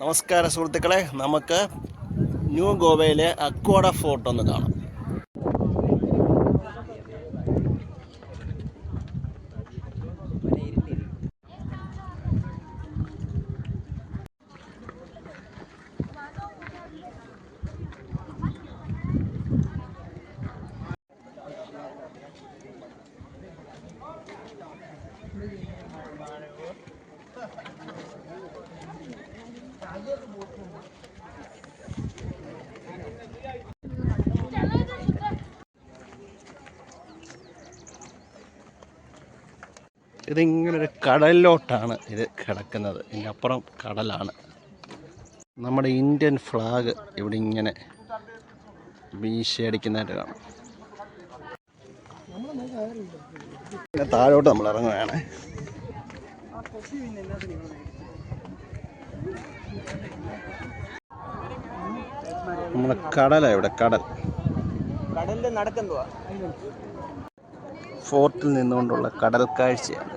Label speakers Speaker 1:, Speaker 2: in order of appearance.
Speaker 1: നമസ്കാരം സുഹൃത്തുക്കളെ നമുക്ക് ന്യൂ ഗോവയിലെ അക്വാഡ ഫോർട്ട് ഒന്ന് കാണാം. ഇതിങ്ങനെ ഒരു കടലിലോട്ടാണ് ഇത് കിടക്കുന്നത്. ഇതിന്റെ അപ്പുറം കടലാണ്. നമ്മുടെ ഇന്ത്യൻ ഫ്ലാഗ് ഇവിടെ ഇങ്ങനെ വീശിയടിക്കുന്നതായിട്ട് കാണാം. താഴോട്ട് നമ്മൾ ഇറങ്ങുകയാണ്. നമ്മുടെ കടലാണ് ഇവിടെ കടൽ.
Speaker 2: കടലിൽ നടക്കെന്തുവാ
Speaker 1: ഫോർട്ടിൽ നിന്നുകൊണ്ടുള്ള കടൽ കാഴ്ചയാണ്